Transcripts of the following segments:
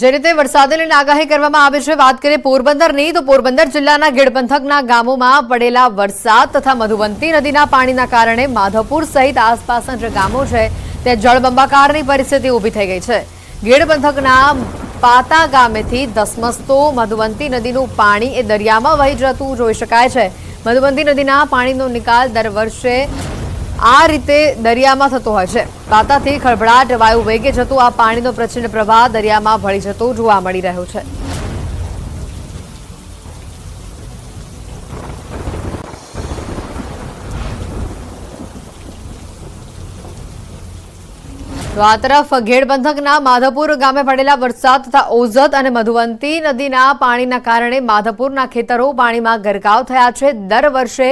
જે રીતે વરસાદને આગાહી કરવામાં આવી છે, વાત કરીએ પોરબંદરની, તો પોરબંદર જિલ્લાના ગીડ પંથકના ગામોમાં પડેલા વરસાદ તથા મધુવંતી નદીના પાણીના કારણે માધવપુર સહિત આસપાસના જે ગામો છે તે જળબંબાકારની પરિસ્થિતિ ઊભી થઈ ગઈ છે. ગીડ પંથકના પાતા ગામેથી ધસમસતો મધુવંતી નદીનું પાણી એ દરિયામાં વહી જતું જોઈ શકાય છે. મધુવંતી નદીના પાણીનો નિકાલ દર વર્ષે આ રીતે દરિયામાં થતો હોય છે. પાતાથી ખળભળાટ, વાયુ વેગે જતું આ પાણીનો પ્રચંડ પ્રવાહ દરિયામાં ભળી જતો જોવા મળી રહ્યો છે. તો આ તરફ ઘેડ પંથકના માધવપુર ગામે પડેલા વરસાદ તથા ઓઝત અને મધુવંતી નદીના પાણીના કારણે માધવપુરના ખેતરો પાણીમાં ગરકાવ થયા છે. દર વર્ષે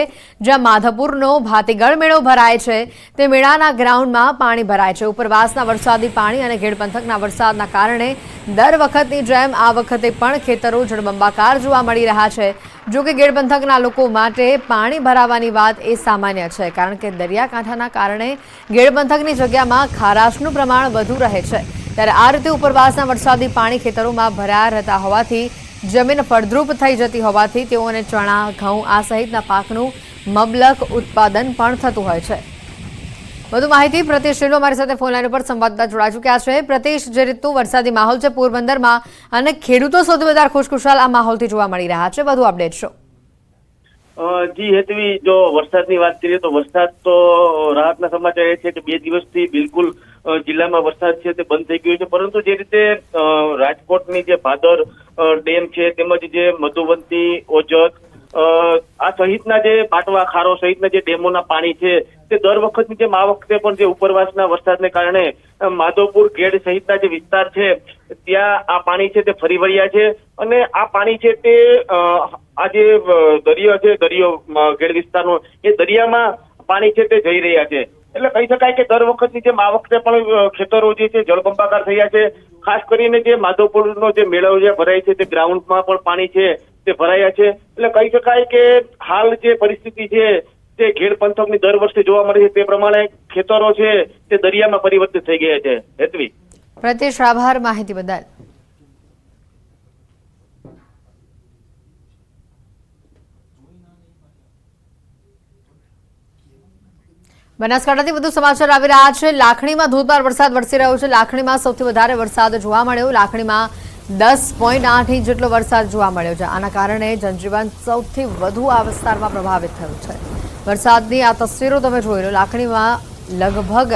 જ્યાં માધવપુરનો ભાતીગળ મેળો ભરાય છે, તે મેળાના ગ્રાઉન્ડમાં પાણી ભરાય છે. ઉપરવાસના વરસાદી પાણી અને ઘેડ પંથકના વરસાદના કારણે દર વખતની જેમ આ વખતે પણ ખેતરો જળબંબાકાર જોવા મળી રહ્યા છે. જો કે ગેડ લોકો માટે પાણી ભરાવાની વાત એ સામાન્ય છે, કારણ કે દરિયાકાંઠાના કારણે ગેડ જગ્યામાં ખારાશનું પ્રમાણ વધુ રહે છે. ત્યારે આ રીતે ઉપરવાસના વરસાદી પાણી ખેતરોમાં ભરાયા રહેતા હોવાથી, જમીન ફળદ્રુપ થઈ જતી હોવાથી તેઓને ચણા, ઘઉં આ સહિતના પાકનું મબલક ઉત્પાદન પણ થતું હોય છે. વધુ માહિતી પ્રતિશ શેલો અમારી સાથે ફોનલાઈન ઉપર સંવાદદાતા જોડાઈ ચૂક્યા છે. પ્રતિશ, જે રીતનું વરસાદી માહોલ છે પોરબંદરમાં અને ખેડૂતો સૌથી વધારે ખુશખુશાલ આ માહોલથી જોવા મળી રહ્યા છે. વધુ અપડેટ છો જી, હેતવી, જો વરસાદની વાત કરીએ તો વરસાદ તો રાહતના સમાચાર એ છે કે બે દિવસથી બિલકુલ જિલ્લામાં વરસાદ છે તે બંધ થઈ ગયો છે. પરંતુ જે રીતે રાજકોટની જે ભાદર ડેમ છે તેમજ જે મધુવંતી, ઓજત આ સહિતના જે પાટવા ખારો સહિતના જે ડેમોના પાણી છે તે દર વખતની જેમ આ વખતે પણ જે ઉપરવાસના વરસાદને કારણે અ, માધવપુર ગેડ સહિતના જે વિસ્તાર છે ત્યાં આ પાણી છે તે ફરી વળ્યા છે અને આ પાણી છે તે આ જે દરિયો છે દરિયો ગેડ વિસ્તારનો એ દરિયામાં પાણી છે તે જઈ રહ્યા છે. એટલે કહી શકાય કે દર વખતની જેમ આ વખતે પણ ખેતરો જે છે જળબંબાકાર થયા છે. ખાસ કરીને જે માધવપુરનો જે મેળો જે ભરાય છે તે ગ્રાઉન્ડમાં પણ પાણી છે તે ભરાયા છે. એટલે કહી શકાય કે હાલ જે પરિસ્થિતિ છે તે ઘેડ પંથકની દર વર્ષે જોવા મળે છે તે પ્રમાણે ખેતરો છે તે દરિયામાં પરિવર્તિત થઈ ગયા છે. હેતવી. પ્રતિશ આભાર માહિતી બદલ. બનાસકાંઠાથી વધુ સમાચાર આવી રહ્યા છે. લાખણીમાં ધોધમાર વરસાદ વરસી રહ્યો છે. લાખણીમાં સૌથી વધારે વરસાદ જોવા મળ્યો. લાખણીમાં દસ પોઈન્ટ આઠ ઇંચ જેટલો વરસાદ જોવા મળ્યો છે. આના કારણે જનજીવન સૌથી વધુ આ વિસ્તારમાં પ્રભાવિત થયું છે. વરસાદની આ તસવીરો તમે જોઈ લો લાખણીમાં લગભગ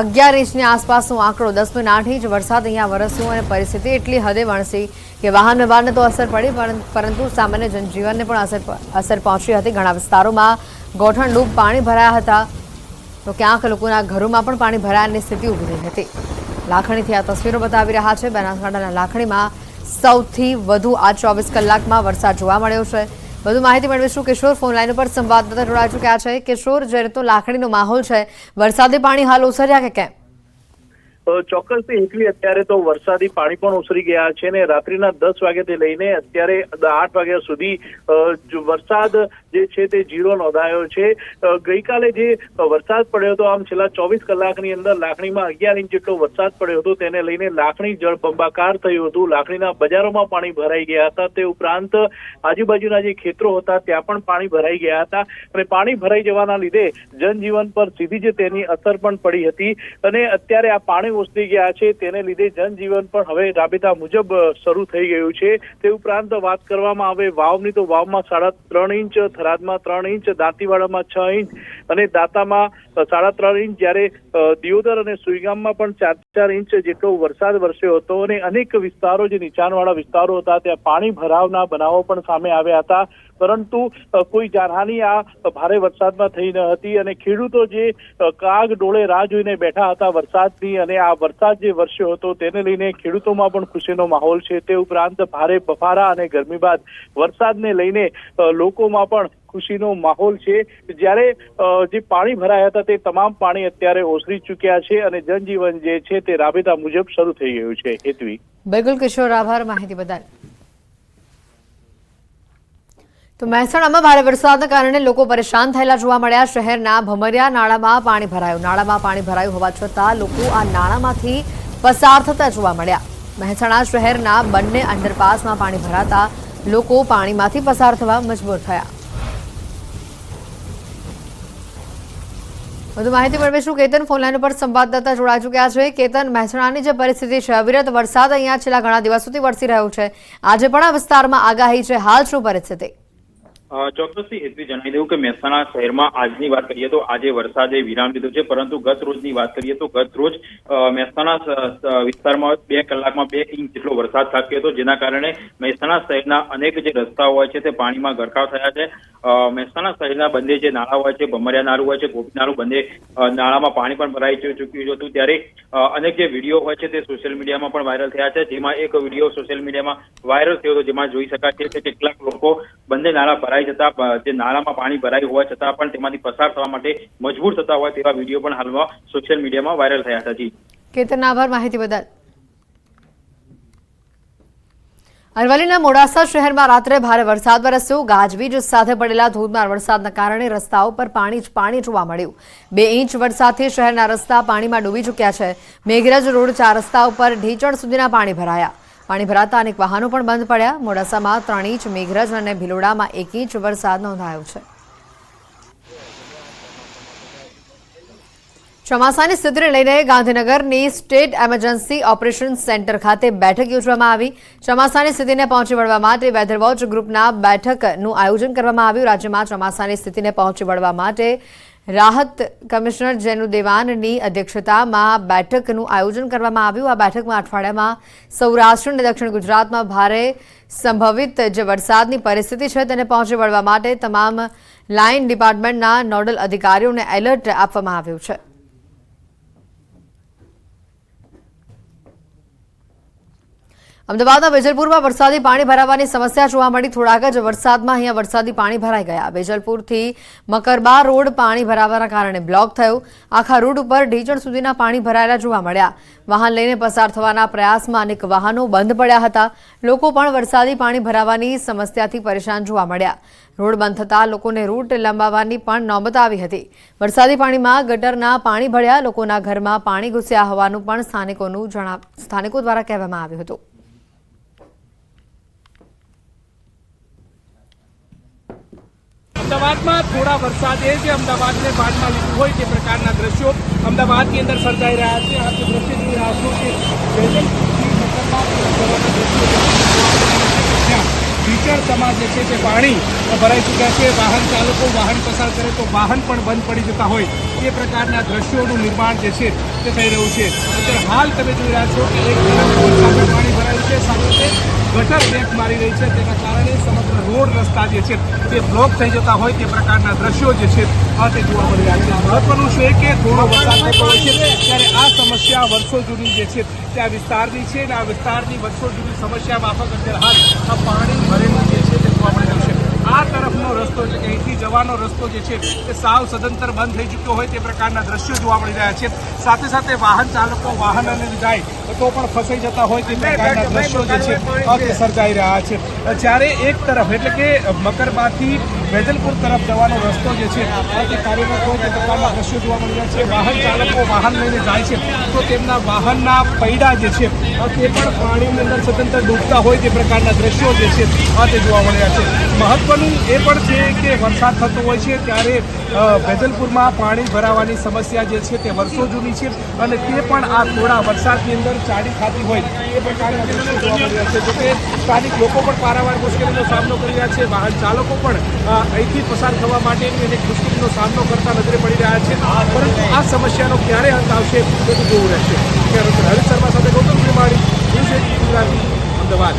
અગિયાર ઇંચની આસપાસનો આંકડો, દસ પોઈન્ટ આઠ ઇંચ વરસાદ અહીંયા વરસ્યો અને પરિસ્થિતિ એટલી હદે વણસી કે વાહન વ્યવહારને તો અસર પડી પરંતુ સામાન્ય જનજીવનને પણ અસર અસર પહોંચી હતી ઘણા વિસ્તારોમાં. ગોઠણડૂબ પાણી ભરાયા હતા, તો ક્યાંક લોકોના ઘરોમાં પણ પાણી ભરાયાની સ્થિતિ ઊભી થઈ હતી. લાખણીથી આ તસવીરો બતાવી રહ્યા છે. બનાસકાંઠાના લાખણીમાં સૌથી વધુ આ ચોવીસ કલાકમાં વરસાદ જોવા મળ્યો છે. વધુ માહિતી મેળવીશું કિશોર. ફોન લાઈન ઉપર સંવાદદાતા જોડાઈ ચૂક્યા છે. કિશોર જે તો લાખણીનો માહોલ છે. વરસાદી પાણી હાલ ઓસર્યા કે કેમ? ચોક્કસથી એકલી અત્યારે તો વરસાદી પાણી પણ ઉસરી ગયા છે ને રાત્રિના દસ વાગ્યાથી લઈને અત્યારે આઠ વાગ્યા સુધી વરસાદ જે છે તે જીરો નોંધાયો છે. ગઈકાલે જે વરસાદ પડ્યો હતો, આમ છેલ્લા ચોવીસ કલાકની અંદર લાખણીમાં અગિયાર ઇંચ જેટલો વરસાદ પડ્યો હતો, તેને લઈને લાખણી જળબંબાકાર થયું હતું. લાખણીના બજારોમાં પાણી ભરાઈ ગયા હતા. તે ઉપરાંત આજુબાજુના જે ખેતરો હતા, ત્યાં પણ પાણી ભરાઈ ગયા હતા. અને પાણી ભરાઈ જવાના લીધે જનજીવન પર સીધી જ તેની અસર પણ પડી હતી. અને અત્યારે આ પાણી ઓસરી ગયા છે, તેને લીધે જનજીવન પણ હવે રાબેતા મુજબ શરૂ થઈ ગયું છે. તે ઉપરાંત વાત કરવામાં આવે વાવની, તો વાવમાં સાડા ત્રણ ઇંચ, થરાદમાં ત્રણ ઇંચ, દાંતીવાડામાં છ ઇંચ અને દાંતામાં સાડા ત્રણ ઇંચ જ્યારે દિયોદર અને સુઈગામમાં પણ ચાર ચાર ઇંચ જેટલો વરસાદ વરસ્યો હતો અને અનેક વિસ્તારો, જે નીચાણવાળા વિસ્તારો હતા, ત્યાં પાણી ભરાવના બનાવો પણ સામે આવ્યા હતા. પરંતુ કોઈ જાનહાની આ ભારે વરસાદમાં થઈ ન હતી અને ખેડૂતો જે કાગ ડોળે રાહ જોઈને બેઠા હતા વરસાદની અને આ વરસાદ જે વરસ્યો હતો તેને લઈને ખેડૂતોમાં પણ ખુશીનો માહોલ છે. તે ઉપરાંત ભારે બફારા અને ગરમી બાદ વરસાદને લઈને લોકોમાં પણ ખુશીનો માહોલ છે. જ્યારે જે પાણી ભરાયા હતા તે તમામ પાણી અત્યારે ઓસરી ચૂક્યા છે અને જનજીવન જે છે તે રાબેતા મુજબ શરૂ થઈ ગયું છે. હેતવી. બિલકુલ કિશોર, આભાર માહિતી બદલ. તો મહેસાણામાં ભારે વરસાદના કારણે લોકો પરેશાન થયેલા જોવા મળ્યા. શહેરના ભમરિયા નાળામાં પાણી ભરાયું. નાળામાં પાણી ભરાયું હોવા છતાં લોકો આ નાળામાંથી પસાર થતા જોવા મળ્યા. મહેસાણા શહેરના બંને અંડરપાસમાં પાણી ભરાતા લોકો પાણીમાંથી પસાર થવા મજબૂર થયા. વધુ માહિતી મેળવીશું કેતન ફોનલાઈન ઉપર સંવાદદાતા જોડાઈ ચૂક્યા છે. કેતન, મહેસાણાની જે પરિસ્થિતિ છે, અવિરત વરસાદ અહીંયા છેલ્લા ઘણા દિવસોથી વરસી રહ્યો છે. આજે પણ આ વિસ્તારમાં આગાહી છે. હાલ શું પરિસ્થિતિ? ચોક્કસથી હેતવી જણાવી દઉં કે મહેસાણા શહેરમાં આજની વાત કરીએ તો આજે વરસાદે વિરામ લીધો છે. પરંતુ ગત રોજની વાત કરીએ તો ગત રોજ મહેસાણા વિસ્તારમાં બે કલાકમાં બે ઇંચ જેટલો વરસાદ થાક્યો હતો. જેના કારણે મહેસાણા શહેરના અનેક જે રસ્તાઓ હોય છે તે પાણીમાં ગરકાવ થયા છે. મહેસાણા શહેરના બંને જે નાળા હોય છે, ભમરિયા નાળું હોય છે, ગોપી નાળું બંને નાળામાં પાણી પણ ભરાઈ ચૂક્યું હતું ત્યારે અનેક જે વીડિયો હોય છે તે સોશિયલ મીડિયામાં પણ વાયરલ થયા છે. જેમાં એક વીડિયો સોશિયલ મીડિયામાં વાયરલ થયો હતો. જેમાં જોઈ શકાય છે કે કેટલાક લોકો બંને નાળા ભરાઈ જતા બ- જે નાળામાં પાણી ભરાયું હોવા છતાં પણ તેમાંથી પસાર થવા માટે મજબૂર થતા હોય તેવા વીડિયો પણ હાલમાં સોશિયલ મીડિયામાં વાયરલ થયા હતા. જી. કેતન આભાર, માહિતી બદલ. અરવલ્લીના મોડાસા શહેરમાં રાત્રે ભારે વરસાદ વરસ્યો. ગાજવીજ સાથે પડેલા ધોધમાર વરસાદના કારણે રસ્તાઓ પર પાણી જ પાણી જોવા મળ્યું. બે ઇંચ વરસાદથી શહેરના રસ્તા પાણીમાં ડૂબી ચૂક્યા છે. મેઘરજ રોડ ચાર રસ્તા ઉપર ઢીચણ સુધીના પાણી ભરાયા. પાણી ભરાતા અનેક વાહનો પણ બંધ પડ્યા. મોડાસામાં ત્રણ ઇંચ મેઘરજ અને ભિલોડામાં એક ઇંચ વરસાદ નોંધાયો છે. ચોમાસાની સ્થિતિને લઈને ગાંધીનગરની સ્ટેટ એમરજન્સી ઓપરેશન સેન્ટર ખાતે બેઠક યોજવામાં આવી. ચોમાસાની સ્થિતિને પહોંચી વળવા માટે વેધર વોચ ગ્રુપના બેઠકનું આયોજન કરવામાં આવ્યું. રાજ્યમાં ચોમાસાની સ્થિતિને પહોંચી વળવા માટે રાહત કમિશનર જેનુ દેવાનની અધ્યક્ષતામાં બેઠકનું આયોજન કરવામાં આવ્યું. આ બેઠકમાં અઠવાડિયામાં સૌરાષ્ટ્ર અને દક્ષિણ ગુજરાતમાં ભારે સંભવિત જે વરસાદની પરિસ્થિતિ છે તેને પહોંચી વળવા માટે તમામ લાઇન ડિપાર્ટમેન્ટના નોડલ અધિકારીઓને એલર્ટ આપવામાં આવ્યું છે. અમદાવાદના વેજલપુરમાં વરસાદી પાણી ભરાવાની સમસ્યા જોવા મળી. થોડાક જ વરસાદમાં અહીંયા વરસાદી પાણી ભરાઈ ગયા. વેજલપુરથી મકરબા રોડ પાણી ભરાવાના કારણે બ્લોક થયો. આખા રોડ ઉપર ઢીચણ સુધીના પાણી ભરાયેલા જોવા મળ્યા. વાહન લઈને પસાર થવાના પ્રયાસમાં અનેક વાહનો બંધ પડ્યા હતા. લોકો પણ વરસાદી પાણી ભરાવાની સમસ્યાથી પરેશાન જોવા મળ્યા. રોડ બંધ થતાં લોકોને રૂટ લંબાવવાની પણ નોબત આવી હતી. વરસાદી પાણીમાં ગટરના પાણી ભર્યા લોકોના ઘરમાં પાણી ઘૂસ્યા હોવાનું પણ સ્થાનિકોનું જણા સ્થાનિકો દ્વારા કહેવામાં આવ્યું હતું. અમદાવાદમાં થોડા વરસાદે જે અમદાવાદને બાદમાં લીધું હોય તે પ્રકારના દ્રશ્યો અમદાવાદની અંદર સર્જાઈ રહ્યા છે. આ દ્રશ્ય જોઈ રહ્યા છો કે ભીચળ તમા જે છે તે પાણી ભરાઈ ચૂક્યા છે. વાહન ચાલકો વાહન પસાર કરે તો વાહન પણ બંધ પડી જતા હોય એ પ્રકારના દ્રશ્યોનું નિર્માણ જે છે તે થઈ રહ્યું છે. અત્યારે હાલ તમે જોઈ રહ્યા છો કે એક પાણી ભરાયું છે. સાથે ગટર બ્રેક મારી રહી છે. તેના કારણે સમગ્ર રોડ રસ્તા જે છે તે બ્લોક થઈ જતા હોય તે પ્રકારના દ્રશ્યો જે છે આ તે જોવા મળી રહ્યા છે. મહત્વનું છે કે થોડો વરસાદ થતો છે. ત્યારે આ સમસ્યા વર્ષો જૂની જે છે તે આ વિસ્તારની છે અને આ વિસ્તારની વર્ષો જૂની સમસ્યા માફક અત્યારે હાલ આ પાણી ભરેલું જે છે તે જોવા મળી રહ્યું છે. આ તરફનો રસ્તો એટલે કે અહીંથી જવાનો રસ્તો જે છે તે સાવ સદંતર બંધ થઈ ચૂક્યો હોય તે પ્રકારના દ્રશ્યો જોવા મળી રહ્યા છે. સાથે સાથે વાહન ચાલકો વાહન અને જાય તો પણ ફસાઈ જતા હોય તે પ્રકારના દ્રશ્યો જે છે તે સર્જાઈ રહ્યા છે. જ્યારે એક તરફ એટલે કે મકરબાથી વેજલપુર તરફ જવાનો રસ્તો જે છે તે હોય પ્રકારના દ્રશ્યો જોવા મળી રહ્યા છે. વાહન ચાલકો વાહન લઈને જાય છે. તો તેમના વાહનના પૈડા જે છે તે પણ પાણીની અંદર સતંતર ડૂબતા હોય તે પ્રકારના દ્રશ્યો જે છે, આ તે જોવા મળી રહ્યા છે. મહત્વનું એ પણ છે કે વરસાદ થતો હોય છે, ત્યારે વેજલપુરમાં પાણી ભરાવાની સમસ્યા જે છે તે વર્ષો જૂની છે અને તે પણ આ થોડા વરસાદની અંદર ચાડી ખાતી હોય એ પ્રકારના દ્રશ્યો જોવા મળી રહ્યા છે. જોકે સ્થાનિક લોકો પણ પારાવાર મુશ્કેલીનો સામનો કરી રહ્યા છે. વાહન ચાલકો પણ અહીંથી પસાર થવા માટેની અનેક મુશ્કેલીનો સામનો કરતા નજરે પડી રહ્યા છે. પરંતુ આ સમસ્યાનો ક્યારે અંત આવશે તે જોવું રહેશે. ત્યારે શર્મા સાથે ગૌતમ એટીન ગુજરાતી, અમદાવાદ.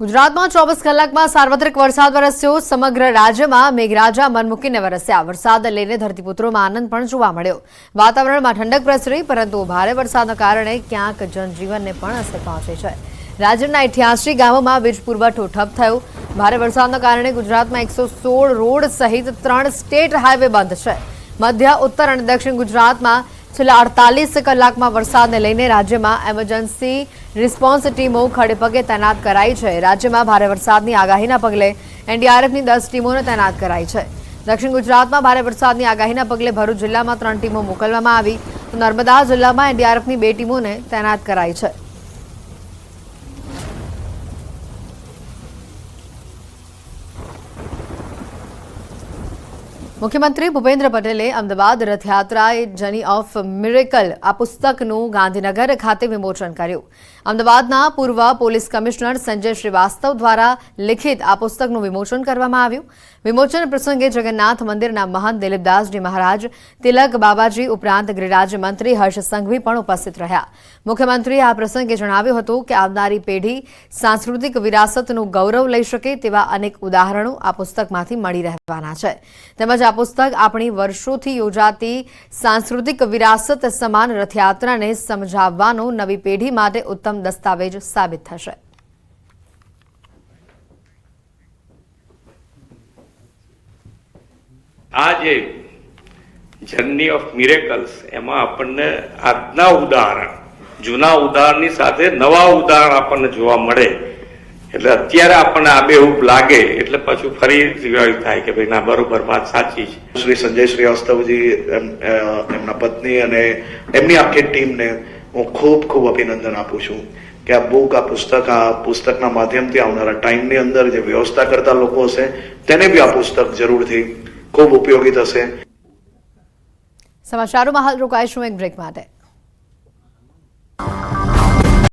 ગુજરાતમાં ચોવીસ કલાકમાં સાર્વત્રિક વરસાદ વરસ્યો. સમગ્ર રાજ્યમાં મેઘરાજા મન મૂકીને વરસ્યા. વરસાદ લઈને ધરતીપુત્રોમાં આનંદ પણ જોવા મળ્યો. વાતાવરણમાં ઠંડક પ્રસરી, પરંતુ ભારે વરસાદના કારણે ક્યાંક જનજીવનને પણ અસર પહોંચી છે. રાજ્યના અઠ્યાસી ગામોમાં વીજ પુરવઠો ઠપ થયો. ભારે વરસાદના કારણે ગુજરાતમાં એકસો સોળ રોડ સહિત ત્રણ સ્ટેટ હાઈવે બંધ છે. મધ્ય, ઉત્તર અને દક્ષિણ ગુજરાતમાં છેલ્લા અડતાલીસ કલાકમાં વરસાદને લઈને રાજ્યમાં એમરજન્સી રિસ્પોન્સ ટીમો ખડેપગે તૈનાત કરાઈ છે. રાજ્યમાં ભારે વરસાદની આગાહીના પગલે એનડીઆરએફની દસ ટીમોને તૈનાત કરાઈ છે. દક્ષિણ ગુજરાતમાં ભારે વરસાદની આગાહીના પગલે ભરૂચ જિલ્લામાં ત્રણ ટીમો મોકલવામાં આવી. તો નર્મદા જિલ્લામાં એનડીઆરએફની બે ટીમોને તૈનાત કરાઈ છે. મુખ્યમંત્રી ભૂપેન્દ્ર પટેલે અમદાવાદ રથયાત્રાએ જર્ની ઓફ મિરેકલ આ પુસ્તકનું ગાંધીનગર ખાતે વિમોચન કર્યું. અમદાવાદના પૂર્વ પોલીસ કમિશનર સંજય શ્રીવાસ્તવ દ્વારા લિખિત આ પુસ્તકનું વિમોચન કરવામાં આવ્યું. વિમોચન પ્રસંગે જગન્નાથ મંદિરના મહંત દિલીપદાસજી મહારાજ, તિલક બાબાજી ઉપરાંત ગૃહરાજ્યમંત્રી હર્ષ સંઘવી પણ ઉપસ્થિત રહ્યા. મુખ્યમંત્રીએ આ પ્રસંગે જણાવ્યું હતું કે આવનારી પેઢી સાંસ્કૃતિક વિરાસતનું ગૌરવ લઈ શકે તેવા અનેક ઉદાહરણો આ પુસ્તકમાંથી મળી રહેવાના છે. તેમજ આ પુસ્તક આપણી વર્ષોથી યોજાતી સાંસ્કૃતિક વિરાસત સમાન રથયાત્રાને સમજાવવાનો નવી પેઢી માટે ઉત્તમ દસ્તાવેજ સાબિત થશે. આ જે જર્ની ઓફ મિરેકલ્સ એમાં આપણને આજના ઉદાહરણ જૂના ઉદાહરણની સાથે નવા ઉદાહરણ આપણને જોવા મળે. એટલે અત્યારે આપણને આબેહૂબ લાગે એટલે પાછું ફરી રિવાઇઝ થાય કે ભાઈ ના બરોબર વાત સાચી છે. શ્રી સંજય શ્રીવાસ્તવજી એમ- એમના પત્ની અને એમની આખી ટીમને હું ખૂબ ખૂબ અભિનંદન આપું છું કે આ બુક આ પુસ્તક, આ પુસ્તકના માધ્યમથી આવનારા ટાઈમની અંદર જે વ્યવસ્થા કરતા લોકો હશે, તેને બી આ પુસ્તક જરૂરથી ખૂબ ઉપયોગી થશે. સમાચારોમાં હાલ રોકાઈશું એક બ્રેક માટે.